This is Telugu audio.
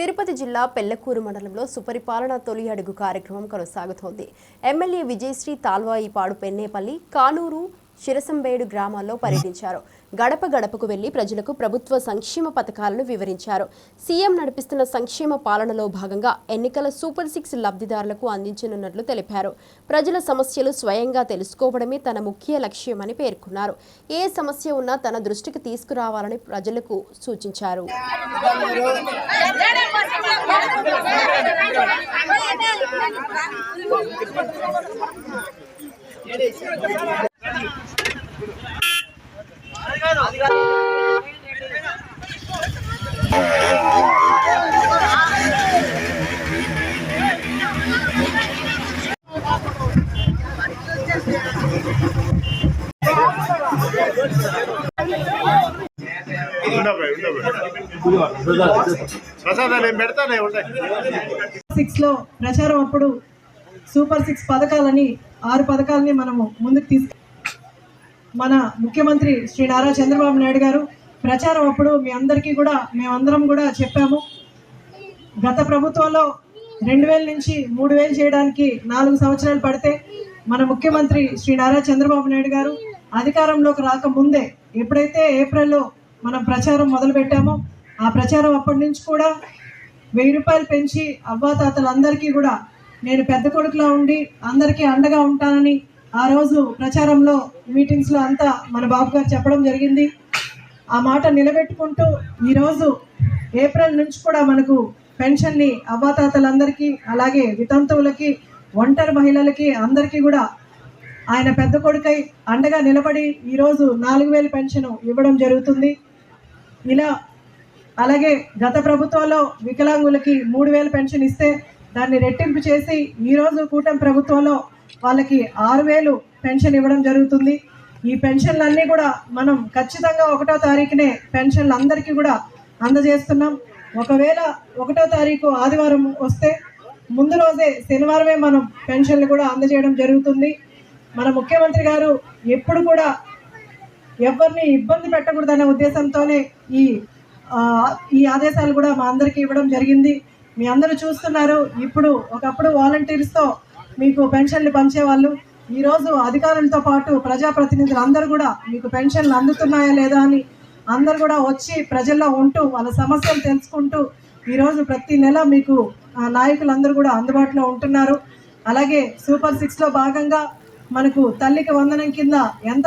తిరుపతి జిల్లా పెళ్ళకూరు మండలంలో సుపరిపాలన తొలి అడుగు కార్యక్రమం కొనసాగుతోంది. ఎమ్మెల్యే విజయశ్రీ తాల్వాయిపాడు పెన్నేపల్లి కానూరు శిరసంబేడు గ్రామాల్లో పర్యటించారు. గడప గడపకు వెళ్ళి ప్రజలకు ప్రభుత్వ సంక్షేమ పథకాలను వివరించారు. సీఎం నడిపిస్తున్న సంక్షేమ పాలనలో భాగంగా ఎన్నికల సూపర్ సిక్స్ లబ్ధిదారులకు అందించనున్నట్లు తెలిపారు. ప్రజల సమస్యలు స్వయంగా తెలుసుకోవడమే తన ముఖ్య లక్ష్యమని పేర్కొన్నారు. ఏ సమస్య ఉన్నా తన దృష్టికి తీసుకురావాలని ప్రజలకు సూచించారు. సిక్స్లో ప్రచారం అప్పుడు సూపర్ సిక్స్ పథకాలని ఆరు పథకాలని మనము ముందుకు తీసుకు మన ముఖ్యమంత్రి శ్రీ నారా చంద్రబాబు నాయుడు గారు ప్రచారం అప్పుడు మీ అందరికీ కూడా మేమందరం కూడా చెప్పాము. గత ప్రభుత్వంలో రెండు వేల నుంచి మూడు వేలు చేయడానికి నాలుగు సంవత్సరాలు పడితే మన ముఖ్యమంత్రి శ్రీ నారా చంద్రబాబు నాయుడు గారు అధికారంలోకి రాకముందే ఎప్పుడైతే ఏప్రిల్లో మనం ప్రచారం మొదలుపెట్టామో ఆ ప్రచారం అప్పటి నుంచి కూడా వెయ్యి రూపాయలు పెంచి అవ్వాతాతలందరికీ కూడా నేను పెద్ద కొడుకులా ఉండి అందరికీ అండగా ఉంటానని ఆ రోజు ప్రచారంలో మీటింగ్స్లో అంతా మన బాబు గారు చెప్పడం జరిగింది. ఆ మాట నిలబెట్టుకుంటూ ఈరోజు ఏప్రిల్ నుంచి కూడా మనకు పెన్షన్ని అవ్వాతాతలందరికీ అలాగే వితంతువులకి ఒంటరి మహిళలకి అందరికీ కూడా ఆయన పెద్ద కొడుకై అండగా నిలబడి ఈరోజు నాలుగు వేలు పెన్షన్ ఇవ్వడం జరుగుతుంది. ఇలా అలాగే గత ప్రభుత్వంలో వికలాంగులకి మూడు వేలు పెన్షన్ ఇస్తే దాన్ని రెట్టింపు చేసి ఈరోజు కూటమి ప్రభుత్వంలో వాళ్ళకి ఆరు వేలు పెన్షన్ ఇవ్వడం జరుగుతుంది. ఈ పెన్షన్లన్నీ కూడా మనం ఖచ్చితంగా ఒకటో తారీఖునే పెన్షన్లు అందరికీ కూడా అందజేస్తున్నాం. ఒకవేళ ఒకటో తారీఖు ఆదివారం వస్తే ముందు రోజే శనివారమే మనం పెన్షన్లు కూడా అందజేయడం జరుగుతుంది. మన ముఖ్యమంత్రి గారు ఎప్పుడు కూడా ఎవరిని ఇబ్బంది పెట్టకూడదనే ఉద్దేశంతోనే ఈ ఈ ఆదేశాలు కూడా మా అందరికీ ఇవ్వడం జరిగింది. మీ అందరూ చూస్తున్నారు. ఇప్పుడు ఒకప్పుడు వాలంటీర్స్తో మీకు పెన్షన్లు పంచేవాళ్ళు. ఈరోజు అధికారులతో పాటు ప్రజాప్రతినిధులు అందరూ కూడా మీకు పెన్షన్లు అందుతున్నాయా లేదా అని అందరు కూడా వచ్చి ప్రజల్లో ఉంటూ వాళ్ళ సమస్యలు తెలుసుకుంటూ ఈరోజు ప్రతి నెల మీకు ఆ, నాయకులందరూ కూడా అందుబాటులో ఉంటున్నారు. అలాగే సూపర్ సిక్స్లో భాగంగా మనకు తల్లికి వందనం కింద ఎంత